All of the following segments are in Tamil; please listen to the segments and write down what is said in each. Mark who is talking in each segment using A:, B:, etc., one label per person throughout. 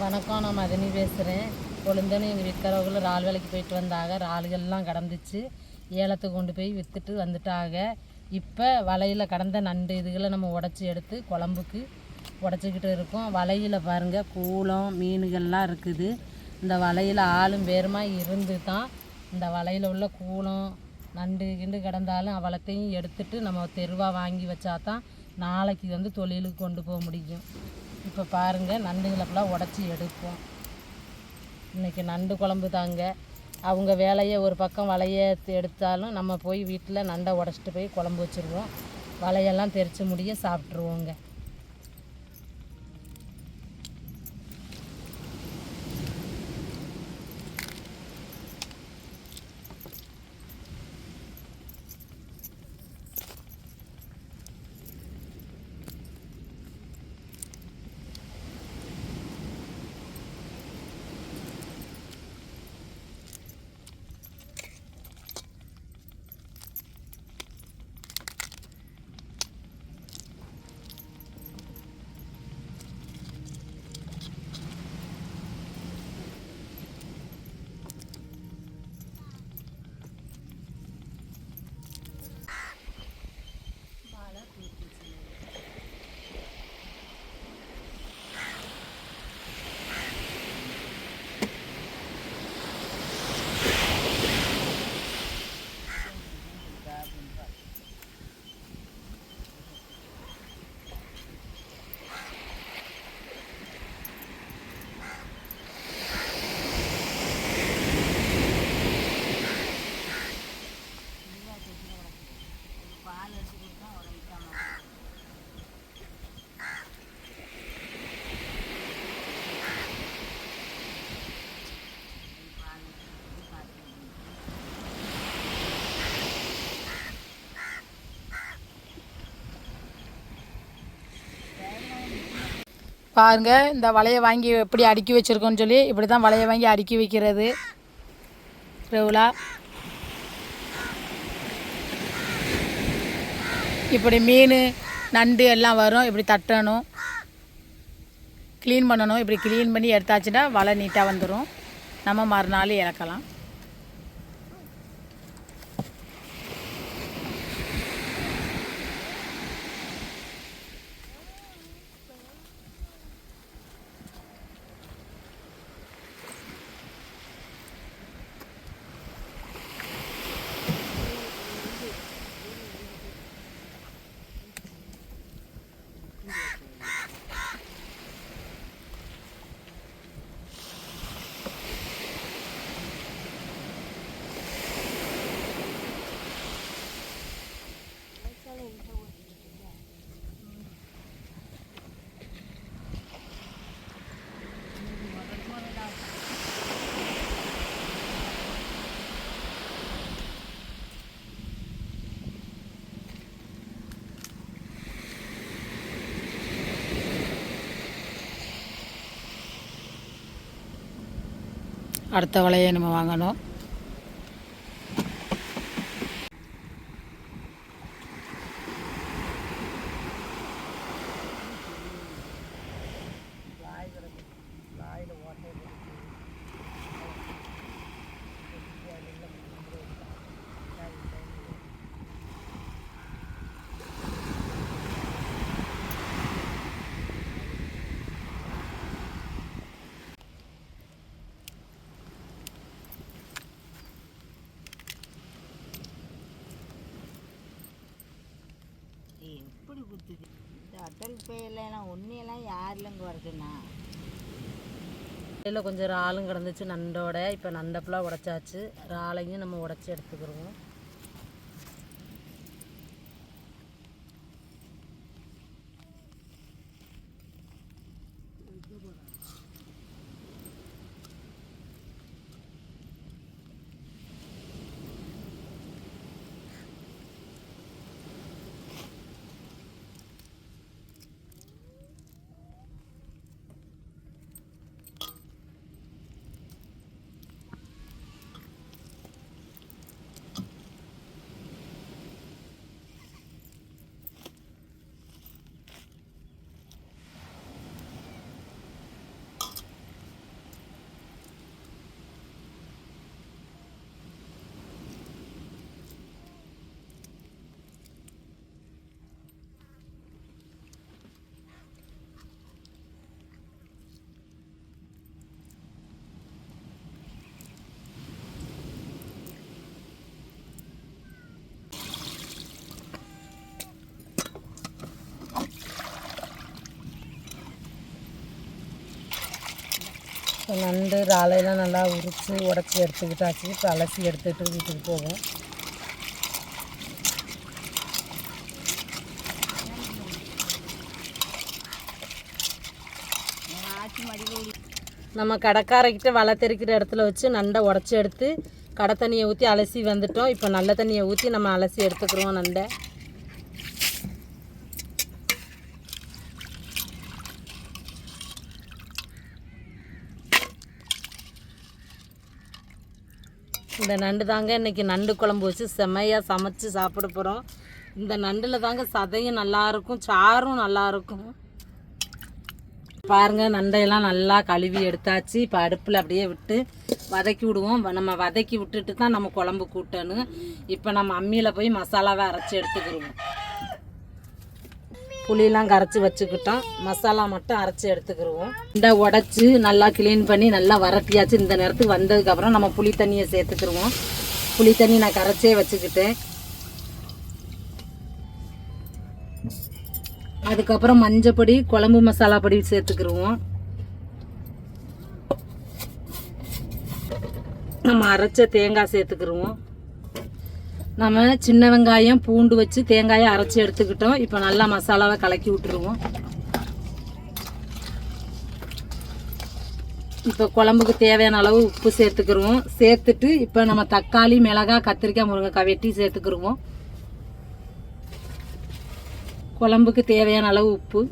A: வணக்கம் நான் மதனி பேசுகிறேன் கொழுந்தனும் எங்கள் வீட்டுக்காரவங்களும் இறால் வேலைக்கு போயிட்டு வந்தாக இறால்கள்லாம் கடந்துச்சு. ஏலத்துக்கு கொண்டு போய் விற்றுட்டு வந்துட்டாங்க. இப்போ வலையில் கடந்த நண்டு இதுகளை நம்ம உடச்சி எடுத்து குழம்புக்கு உடச்சிக்கிட்டு இருக்கோம். வலையில் பாருங்கள் கூளம் மீன்கள்லாம் இருக்குது. இந்த வலையில் ஆளும் பேருமா இருந்து தான் இந்த வலையில் உள்ள கூளம் நண்டு கிண்டு கிடந்தாலும் அவளத்தையும் எடுத்துட்டு நம்ம தெருவாக வாங்கி வச்சா தான் நாளைக்கு வந்து தொழிலுக்கு கொண்டு போக முடியும். இப்போ பாருங்கள் நண்டுகளை ஃபுல்லாக உடச்சி எடுப்போம். இன்றைக்கி நண்டு குழம்பு தாங்க. அவங்க வேலையை ஒரு பக்கம் வலையை எடுத்தாலும் நம்ம போய் வீட்டில் நண்டை உடச்சிட்டு போய் குழம்பு வச்சுருவோம். வலையெல்லாம் தெரிச்சு முடிய சாப்பிட்ருவோங்க
B: பாருங்க இந்த வலையை வாங்கி எப்படி அடுக்கி வச்சுருக்கோன்னு சொல்லி இப்படி தான் வலையை வாங்கி அடுக்கி வைக்கிறது. ரெகுலா இப்படி மீன் நண்டு எல்லாம் வரும். இப்படி தட்டணும். க்ளீன் பண்ணணும். இப்படி க்ளீன் பண்ணி எடுத்தாச்சுன்னா வலை நீட்டாக வந்துடும் நம்ம மறுநாள் இறக்கலாம். அடுத்த வலையை நம்ம வாங்கணும்.
C: எப்படி குத்துது. இந்த அட்டல் பேயெல்லாம் ஒன்றையெல்லாம் யாருலங்க வருதுண்ணா
A: இதில் கொஞ்சம் இறாலும் கிடந்துச்சு நண்டோட. இப்போ நண்டை ஃபுல்லாக உடச்சாச்சு. இறாலையும் நம்ம உடச்சி எடுத்துக்கிறோம் நண்டு இறாலையெல்லாம் நல்லா உரித்து உடச்சி எடுத்துக்கிட்டாச்சு. இப்போ அலசி எடுத்துக்கிட்டு வீட்டுக்கு போவோம். நம்ம கடைக்காரக்கிட்ட வலை தெரிக்கிற இடத்துல வச்சு நண்டை உடச்சி எடுத்து கடை தண்ணியை ஊற்றி அலசி வந்துட்டோம். இப்போ நல்ல தண்ணியை ஊற்றி நம்ம அலசி எடுத்துக்கிறோம் நண்டை. இந்த நண்டு தாங்க இன்னைக்கு நண்டு குழம்பு வச்சு செம்மையாக சமைச்சு சாப்பிட போகிறோம் இந்த நண்டில் தாங்க சதையும் நல்லா இருக்கும் சாரும் நல்லாயிருக்கும் பாருங்கள் பாருங்க நண்டையெல்லாம் நல்லா கழுவி எடுத்தாச்சு. இப்போ அடுப்பில் அப்படியே விட்டு வதக்கி விடுவோம். நம்ம வதக்கி விட்டுட்டு தான் நம்ம குழம்பு கூட்டணும். இப்போ நம்ம அம்மியில் போய் மசாலாவை அரைச்சி எடுத்துக்கிடுவோம் புளியெலாம் கரைச்சி வச்சுக்கிட்டோம். மசாலா மட்டும் அரைச்சி எடுத்துக்கிடுவோம் இந்த உடச்சி நல்லா க்ளீன் பண்ணி நல்லா வரட்டியாச்சு. இந்த நேரத்துக்கு வந்ததுக்கப்புறம் நம்ம புளி தண்ணியை சேர்த்துக்கிடுவோம் புளி தண்ணி நான் கரைச்சே வச்சுக்கிட்டேன். அதுக்கப்புறம் மஞ்சப்பொடி குழம்பு மசாலா பொடி சேர்த்துக்கிடுவோம் நம்ம அரைச்ச தேங்காய் சேர்த்துக்கிடுவோம் நம்ம சின்ன வெங்காயம் பூண்டு வச்சு தேங்காயை அரைச்சி எடுத்துக்கிட்டோம். இப்போ நல்லா மசாலாவை கலக்கி விட்டுருவோம். இப்போ குழம்புக்கு தேவையான அளவு உப்பு சேர்த்துக்கிருவோம். சேர்த்துட்டு இப்போ நம்ம தக்காளி மிளகாய் கத்திரிக்காய் முருங்கைக்காய் வெட்டி சேர்த்துக்கிருவோம். குழம்புக்கு தேவையான அளவு உப்பு.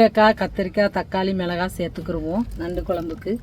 A: கத்திரிக்காய் கத்திரிக்காய் தக்காளி மிளகாய் சேர்த்துக்கிருவோம். நண்டு குழம்புக்கு.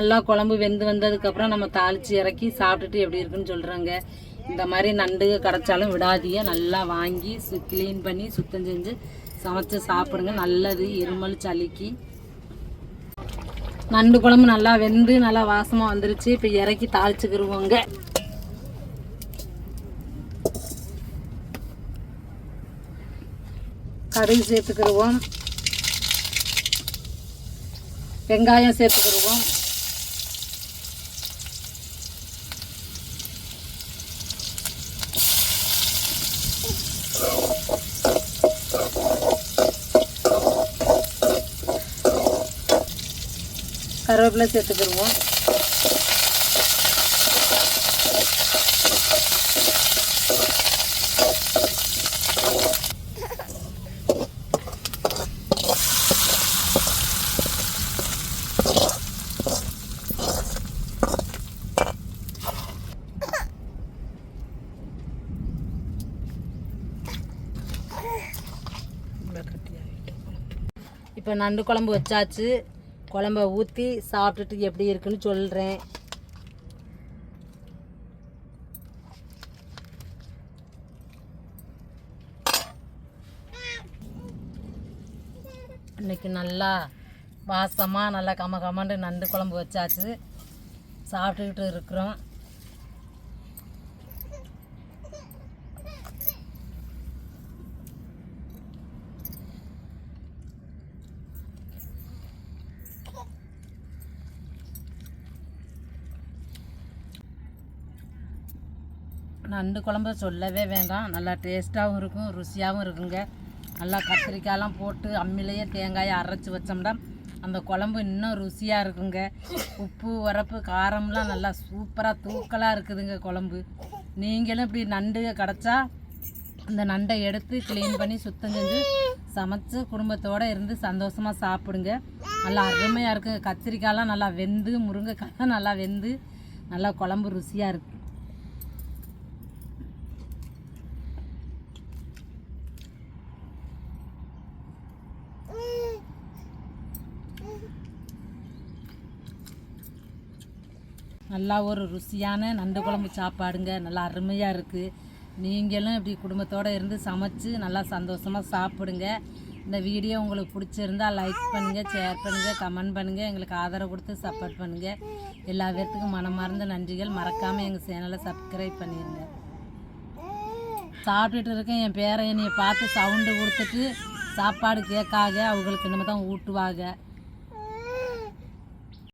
A: நல்லா குழம்பு வெந்து வந்ததுக்கப்புறம் நம்ம தாளித்து இறக்கி சாப்பிட்டுட்டு எப்படி இருக்குன்னு சொல்கிறாங்க இந்த மாதிரி நண்டு கிடச்சாலும் விடாதீங்க. நல்லா வாங்கி சு க்ளீன் பண்ணி சுத்தம் செஞ்சு சமைச்சு சாப்பிடுங்க. நல்லது. இருமல் சளிக்கு. நண்டு குழம்பு நல்லா வெந்து நல்லா வாசமாக வந்துருச்சு. இப்போ இறக்கி தாளிச்சுக்கிருவோங்க. கடுகு சேர்த்துக்கிடுவோம் வெங்காயம் சேர்த்துக்கிடுவோம் கருவேப்பிலை சேர்த்துக்கிடுவோம். இப்போ நண்டு குழம்பு வச்சாச்சு. குழம்ப ஊற்றி சாப்பிட்டுட்டு எப்படி இருக்குன்னு சொல்கிறேன் இன்னைக்கு நல்லா வாசமாக நல்லா கம கமண்டு நண்டு குழம்பு வச்சாச்சு. சாப்பிட்டுக்கிட்டு இருக்கிறோம். நண்டு குழம்பு சொல்லவே வேண்டாம். நல்லா டேஸ்ட்டாகவும் இருக்கும் ருசியாகவும் இருக்குங்க. நல்லா கத்திரிக்காயெலாம் போட்டு அம்மிலேயே தேங்காயை அரைச்சி வச்சோம்னா அந்த குழம்பு இன்னும் ருசியாக இருக்குங்க. உப்பு உரப்பு காரம்லாம் நல்லா சூப்பராக தூக்கலாக இருக்குதுங்க குழம்பு. நீங்களும் இப்படி நண்டு கிடச்சா அந்த நண்டை எடுத்து க்ளீன் பண்ணி சுத்தம் செஞ்சு சமைச்சு குடும்பத்தோடு இருந்து சந்தோஷமாக சாப்பிடுங்க. நல்லா அருமையாக இருக்குங்க கத்திரிக்காயெலாம் நல்லா வெந்து முருங்கைக்காய் நல்லா வெந்து நல்லா குழம்பு ருசியாக இருக்குது நல்லா ஒரு ருசியான நண்டு குழம்பு சாப்பாடுங்க. நல்லா அருமையாக இருக்குது நீங்களும் இப்படி குடும்பத்தோடு இருந்து சமைச்சு நல்லா சந்தோஷமாக சாப்பிடுங்க. இந்த வீடியோ உங்களுக்கு பிடிச்சிருந்தா லைக் பண்ணுங்கள் ஷேர் பண்ணுங்கள் கமெண்ட் பண்ணுங்கள் எங்களுக்கு ஆதரவு கொடுத்து சப்போர்ட் பண்ணுங்கள் எல்லா பேர்த்துக்கும் மனமார்ந்த நன்றிகள். மறக்காமல் எங்கள் சேனலை சப்ஸ்கிரைப் பண்ணிடுங்க சாப்பிட்டுட்டு இருக்கேன். என் பேரை என்னையை பார்த்து சவுண்டு கொடுத்துட்டு சாப்பாடு கேட்காக அவங்களுக்கு இனிமே தான் ஊட்டுவாங்க